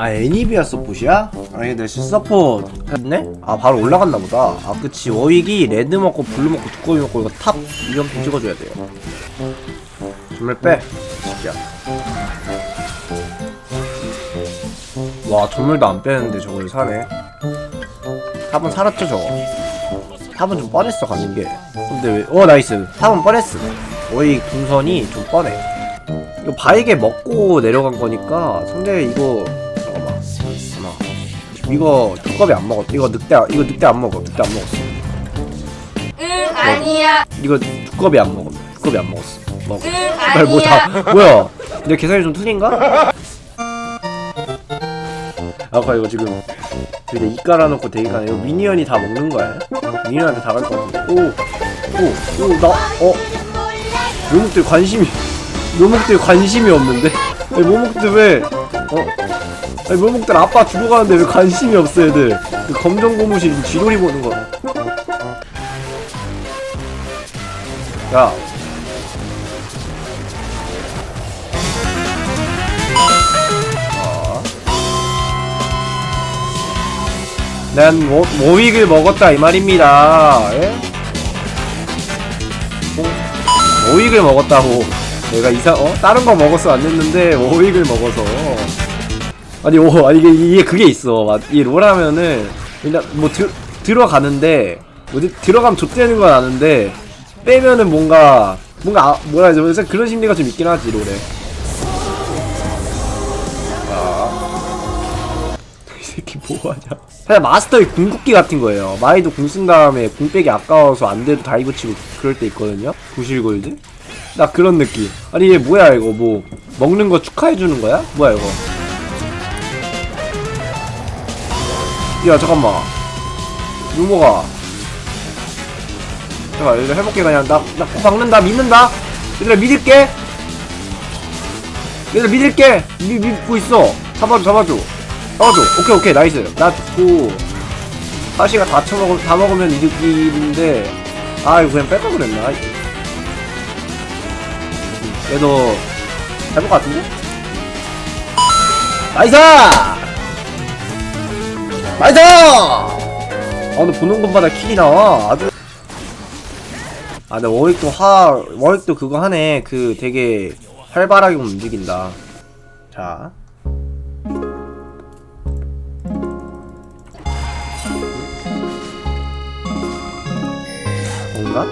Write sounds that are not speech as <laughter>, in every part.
아 애니비아 서폿이야? 아니 근데 서폿. 했네? 아 바로 올라갔나 보다. 아 그치. 워윅이 레드 먹고 블루 먹고 두꺼비 먹고 이거 탑 이름표 찍어줘야 돼요. 정말 빼. 진짜. 와 전멸도 안 빼는데 저걸 사네. 탑은 살았죠 저거? 탑은 좀 뻔했어 가는 게. 근데 왜어 나이스. 탑은 뻔했어. 워윅 동선이 좀 뻔해. 이거 바이게 먹고 내려간 거니까 상대 이거 이거 두꺼비 안 먹었 이거 늑대 이거 늑대 안 먹어 늑대 안 먹었어. 응 아니야. 이거 두꺼비 안 먹어 두꺼비 안 먹었어. 먹어. 응 아니야. 뭐다 <laughs> 뭐야. 내 계산이 좀 틀린가? 아까 이거 지금 여기다 이 깔아놓고 대기 가네 이거 미니언이 다 먹는 거야? 미니언한테 다 갈 것 같은데. 오 오 오 나 어? 묘목들 관심이 묘목들 관심이 없는데? 아니 묘목들 왜 어? 아니 묘목들 아빠 죽어가는데 왜 관심이 없어 애들 그 검정 고무신 지금 쥐돌이 보는 거 야. 어. 난 워, 워윅을 먹었다 이 말입니다. 예? 어? 워윅을 먹었다고. 내가 이상 어 다른 거 먹었어 안 됐는데 워윅을 먹어서. 아니 오 아니 이게 이게 그게 있어. 맞- 이 롤하면은 일단 뭐 들, 들어가는데 어디 들어가면 좆되는 건 아는데 빼면은 뭔가 뭔가 아, 뭐라 해야 되지 그런 심리가 좀 있긴 하지 롤에. 아. <laughs> 이 새끼 뭐하냐? 사실 마스터의 궁극기 같은 거예요. 마이도 궁 쓴 다음에 궁 빼기 아까워서 안 돼도 다이브 치고 그럴 때 있거든요. 구실골드. 나 그런 느낌. 아니 얘 뭐야 이거 뭐 먹는 거 축하해 주는 거야? 뭐야 이거? 야 잠깐만. 유모가. 잠깐 얘들 해볼게 그냥 나나 박는다 믿는다. 얘들아 믿을게. 얘들 믿을게. 믿, 믿고 있어. 잡아줘 잡아줘. 잡아줘. 오케이 오케이 나이스. 나 죽고 사시가 다 쳐먹으 다 먹으면 이득인데 아 이거 그냥 뺄까 그랬나? 얘도 것 같은데? 나이스! 나이스! 아 근데 보는 것마다 킬이 나와 아주 아 근데 워익도 하 워익도 그거 하네 그 되게 활발하게 움직인다 자 뭔가?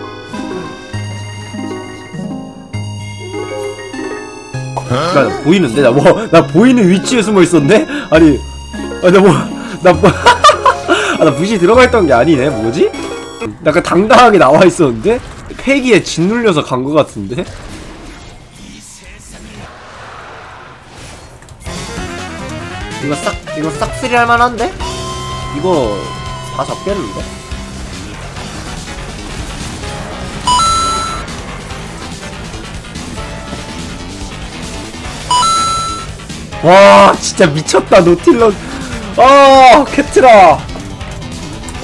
나 보이는데 나 뭐 나 보이는 위치에 숨어 있었네? 아니 아나뭐 나 뭐, <laughs> 아, 나 무시 들어가 있던 게 아니네 뭐지? 약간 당당하게 나와 있었는데 폐기에 짓눌려서 간거 같은데? 이거 싹 이거 싹쓸이 할 만한데? 이거 다 잡겠는데? 와 진짜 미쳤다 노틸러 아 캐트라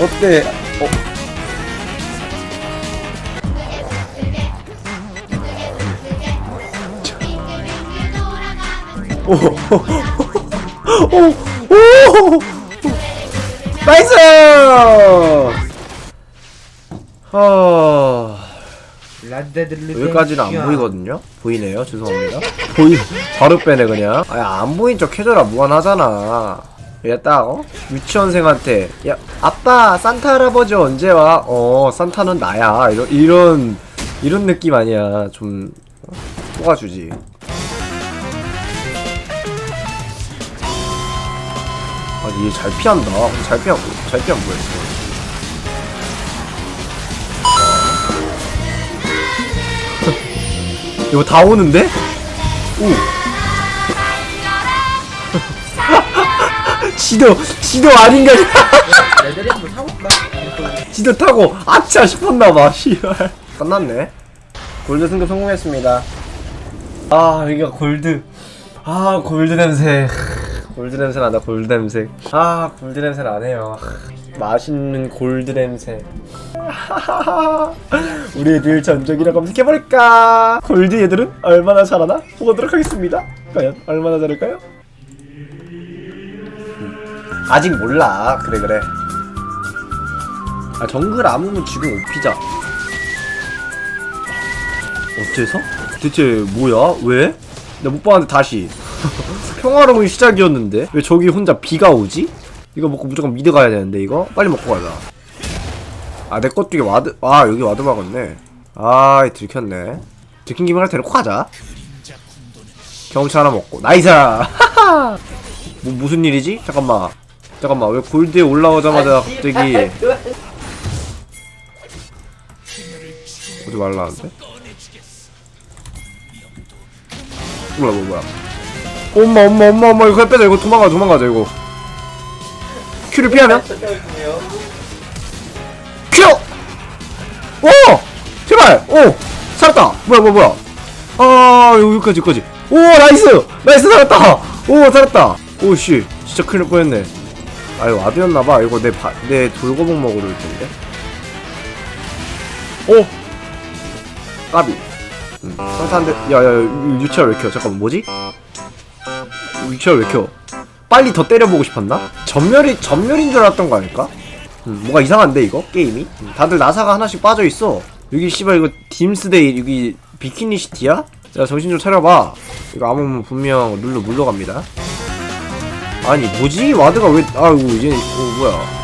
어때 어. 오, 오, 오, 나이스! 아, 여기까지는 안 보이거든요? 보이네요. 죄송합니다. 보이, 바로 빼네, 그냥. 아, 안 보인 척 해줘라. 무한하잖아. 얘 딱, 어? 유치원생한테, 야, 아빠, 산타 할아버지 언제 와? 어, 산타는 나야. 이런, 이런, 이런 느낌 아니야. 좀, 어? 속아주지. 아니, 얘 잘 피한다. 잘 피하고, 잘 뭐야, 이거. <laughs> 이거 다 오는데? 오. 지도 지도 아닌가? <laughs> 지도 타고 아차 싶었나봐. 씨발. 끝났네. 골드 승급 성공했습니다. 아 여기가 골드. 아 골드 냄새. 골드 냄새 나다 골드 냄새. 아 골드 냄새 나네요. 맛있는 골드 냄새. <laughs> 우리 애들 전적이라 검색해볼까? 골드 애들은 얼마나 잘하나? 보도록 하겠습니다. 과연 얼마나 잘할까요? 아직 몰라. 그래 그래. 아 정글 아무면 지금 오피자. 어째서? 대체 뭐야? 왜? 나 못 봤는데 다시. <laughs> 평화로운 시작이었는데? 왜 저기 혼자 비가 오지? 이거 먹고 무조건 미드 가야 되는데 이거? 빨리 먹고 가자. 아내것 중에 와드 아 여기 와드 막았네. 아이 들켰네. 들킨 김에 하나 데리고 가자. 경치 하나 먹고. 나이스! <laughs> 뭐 무슨 일이지? 잠깐만 잠깐만 왜 골드에 올라오자마자 갑자기 오지 말라는데? 뭐야 뭐야 뭐야 엄마 엄마 엄마 엄마 이거 빼자 이거 도망가 도망가자 이거 큐를 피하면 큐! 오! 제발! 오! 살았다! 뭐야 뭐야 뭐야 아 여기까지 여기까지 오 나이스! 나이스 살았다! 오 살았다! 오씨 진짜 큰일 날 뻔했네 아 이거 와드였나봐 이거 내, 바, 내 돌고봉 먹으러 올 텐데 오! 까비 음, 상타한데 야야 유치아 왜 켜? 잠깐만 뭐지? 유치아 왜 켜? 빨리 더 때려보고 싶었나? 전멸이 전멸인 줄 알았던 거 아닐까? 음, 뭔가 이상한데 이거 게임이? 음, 다들 나사가 하나씩 빠져 있어. 여기 씨발 이거 딤스데이 여기 비키니 시티야? 야 정신 좀 차려봐. 이거 아무면 분명 룰로 물러갑니다. 아니 뭐지 와드가 왜? 아이고 이제 어 뭐야?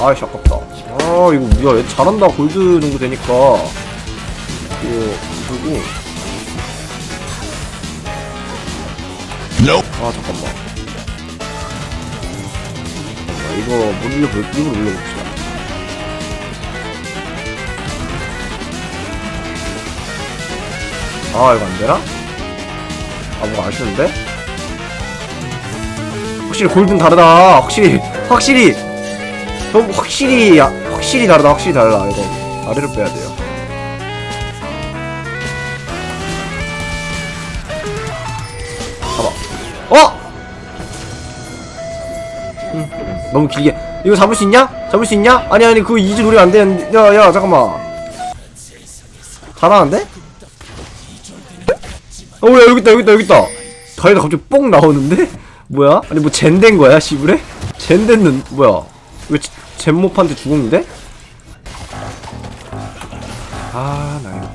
아이씨 아깝다. 아 이거 뭐야 얘 잘한다 골드 정도 되니까 이거 그리고 아 잠깐만. 잠깐만, 이거 물려볼 이거 물려봅시다. 아 이거 안 되나? 아 뭔가 아쉬운데? 확실히 골든 다르다. 확실히 확실히 좀 확실히 야, 확실히 다르다. 확실히 달라 이거 아래로 빼야 돼요. 봐봐. 어? 응, 너무 길게. 이거 잡을 수 있냐? 잡을 수 있냐? 아니 아니 그거 이즈 노리면 안 되는데. 야야 잠깐만. 잘하는데? 어야 있다 여기 있다. 다리가 갑자기 뽕 나오는데? 뭐야? 아니 뭐 젠된 거야 시부레? 젠됐는 뭐야? 왜 젠모판테 죽었는데? 아, 나 이거.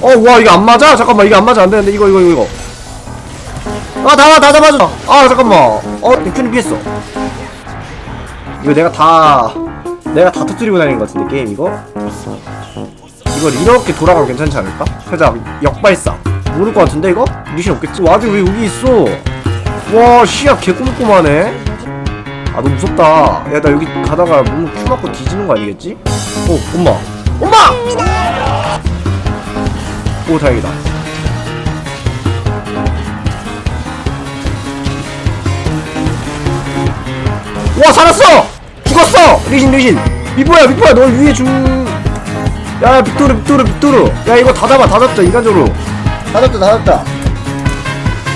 어, 와, 이게 안 맞아? 잠깐만, 이게 안 맞아. 안 되는데, 이거, 이거, 이거, 이거. 아, 다, 다 잡아줘. 아, 잠깐만. 어, 큐는 피했어. 이거 내가 다, 내가 다 터뜨리고 다니는 것 같은데, 게임, 이거? 이걸 이렇게 돌아가면 괜찮지 않을까? 살짝 역발상. 모를 것 같은데, 이거? 미신 없겠지? 와드 왜 여기 있어? 와, 시야 개꼼꼼하네? 아, 너무 무섭다. 야, 나 여기 가다가 몸큐 맞고 뒤지는 거 아니겠지? 어, 엄마. 엄마! 오 다행이다 와 살았어! 죽었어! 리신 리신 미포야 미포야 너 위에 중... 야 빅토르 빅토르 빅토르 야 이거 다 잡아 다 잡자 인간적으로 다 잡자 다 잡자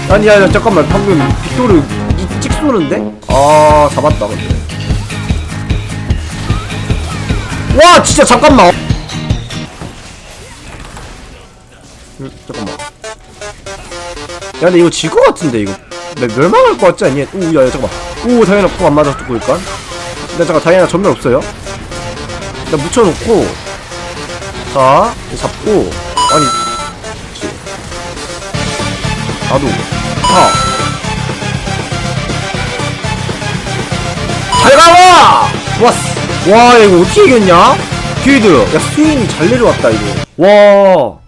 아니 야, 야 잠깐만 방금 빅토르 이 찍 쏘는데? 아 잡았다 근데 와 진짜 잠깐만 음, 잠깐만. 야, 근데 이거 질 것 같은데, 이거. 나 멸망할 것 같지 않니? 오, 야, 야, 잠깐만. 오, 다이애나 콩안 맞았고, 일단. 나 잠깐, 다이애나 전멸 없어요. 일단 묻혀놓고. 자, 잡고. 아니. 나도. 아. 잘 가라! 좋았어. 와, 이거 어떻게 이겼냐? 퀴드. 야, 스윙이 잘 내려왔다, 이거. 와.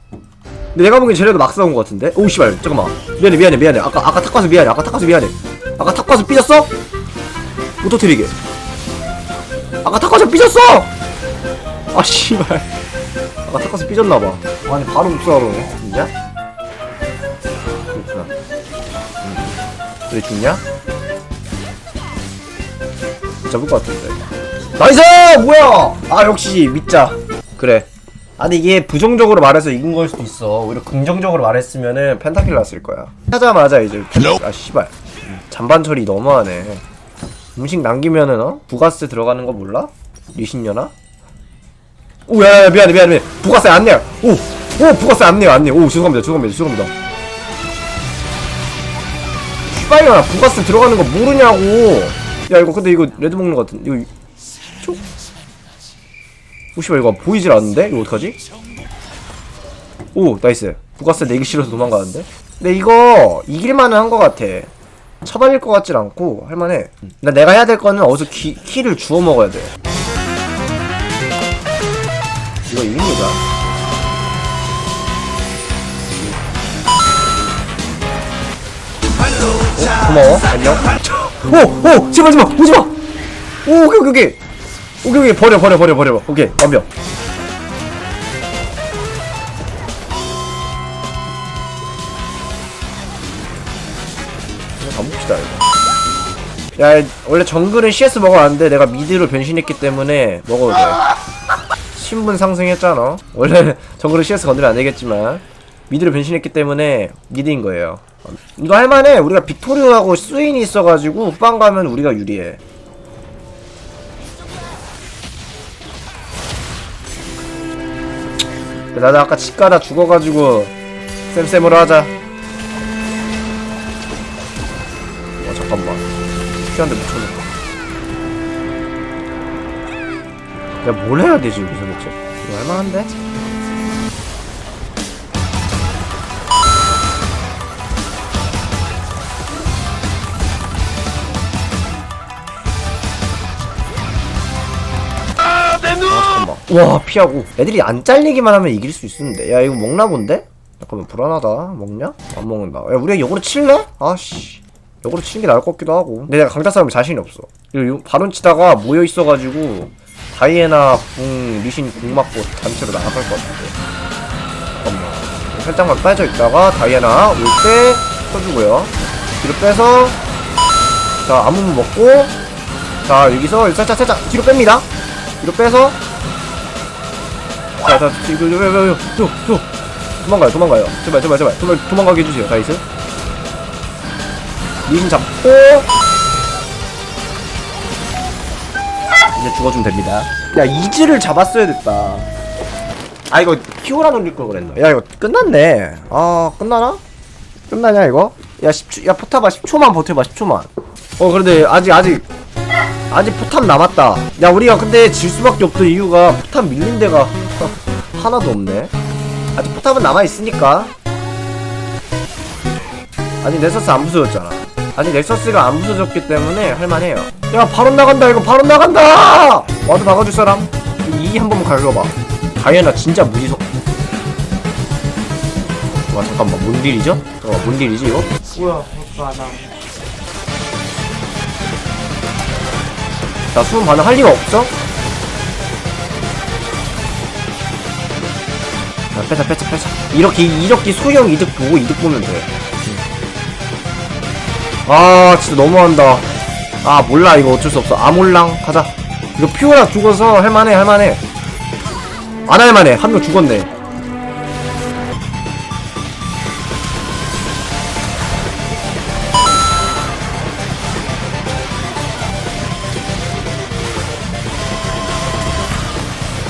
근데 내가 보기엔 쟤네도 막 싸운 것 같은데? 오 씨발 잠깐만 미안해 미안해 미안해 아까 아까 탁 가서 미안해 아까 탁 가서 미안해 아까 탁 가서 삐졌어? 못 터뜨리게 아까 탁 가서 삐졌어! 아 씨발 아까 탁 가서 삐졌나봐 아니 바로 복수하러 오네 진짜? 그렇구나 응. 왜 죽냐? 못 잡을 것 같은데 나이스! 뭐야! 아 역시 믿자 그래 아니 이게 부정적으로 말해서 이긴 걸 수도 있어 오히려 긍정적으로 말했으면은 펜타킬 났을 거야 하자마자 이제 아 씨발 잔반 처리 너무하네 음식 남기면은 어? 부가스 들어가는 거 몰라? 리신녀나? 오야 미안해 미안해 미안해. 부가스 안내 오오 부가스 안내요 안 내요. 오 죄송합니다 죄송합니다 죄송합니다. 씨발이야 부가스 들어가는 거 모르냐고. 야 이거 근데 이거 레드 먹는 거 같은 이거 쪽? 오 씨발 이거 보이질 않는데? 이거 어떡하지? 오 나이스. 부가스 내기 싫어서 도망가는데? 근데 이거 이길만은 한거 같아. 처발릴 것 같질 않고 할만해. 나 내가 해야 될 거는 어디서 키, 키를 주워 먹어야 돼 이거 이깁니다 어, 고마워. 안녕. 오! 오! 제발 제발 오지 마 오 오케이 오케이 오케이. 오케이 오케이. 버려 버려 버려 버려. 오케이 완벽. 가봅시다 이거. 야 원래 정글은 CS 안돼. 내가 미드로 변신했기 때문에 먹어도 돼 신분 상승했잖아. 원래 <laughs> 정글은 CS 건드리면 안 되겠지만 미드로 변신했기 때문에 미드인 거예요. 이거 할만해. 우리가 빅토리오하고 스윈이 있어가지고 후반 가면 우리가 유리해. 나도 아까 집 가다 죽어가지고 쌤쌤으로 하자. 어 잠깐만. 피한테 묻혀놓 내가 뭘 해야 되지 여기서 대체? 이거 할만한데? 와 피하고. 애들이 안 잘리기만 하면 이길 수 있었는데. 야 이거 먹나 본데? 잠깐만 불안하다. 먹냐? 안 먹는다. 야 우리가 역으로 칠래? 아씨. 역으로 치는 게 나을 것 같기도 하고. 근데 내가 강타 싸움에 자신이 없어. 이거 요- 바론 치다가 모여 있어가지고 다이애나 궁 리신 궁 맞고 단체로 나갈 것 같은데 잠깐만 살짝만 빠져 있다가 다이애나 올 때 쳐주고요 뒤로 빼서 자 아무무 먹고 자 여기서 살짝 살짝 뒤로 뺍니다 뒤로 빼서 자, 자, 이거, 이거. 도망가요, 도망가요. 제발, 제발, 제발. 도망, 도망가게 해주세요, 나이스. 리신 잡고. 이제 죽어주면 됩니다. 야, 이즈를 잡았어야 됐다. 아, 이거 키오라 놀릴 걸 그랬나? 야, 이거 끝났네. 아, 끝나나? 끝나냐, 이거? 야, 10초, 야, 포탑아, 10초만 버텨봐, 10초만. 어, 그런데 아직, 아직. 아직 포탑 남았다. 야, 우리가 근데 질 수밖에 없던 이유가 포탑 밀린 데가 <laughs> 하나도 없네. 아직 포탑은 남아있으니까. 아직 넥서스 안 부서졌잖아. 아직 넥서스가 안 부서졌기 때문에 할만해요. 야, 바로 나간다, 이거 바로 나간다! 와도 박아줄 사람? 이 한 번만 갈겨봐. 다이애나 진짜 무지석. 와, 잠깐만, 뭔 딜이죠? 어, 뭔 딜이지, 이거? 뭐야 하나 자, 수은 반응 할 리가 없어? 자, 빼자, 빼자, 빼자. 이렇게, 이렇게 소형 이득 보고 이득 보면 돼. 아, 진짜 너무한다. 아, 몰라. 이거 어쩔 수 없어. 아몰랑 가자. 이거 피오라 죽어서 할만해, 할만해. 안 할만해. 한 명 죽었네.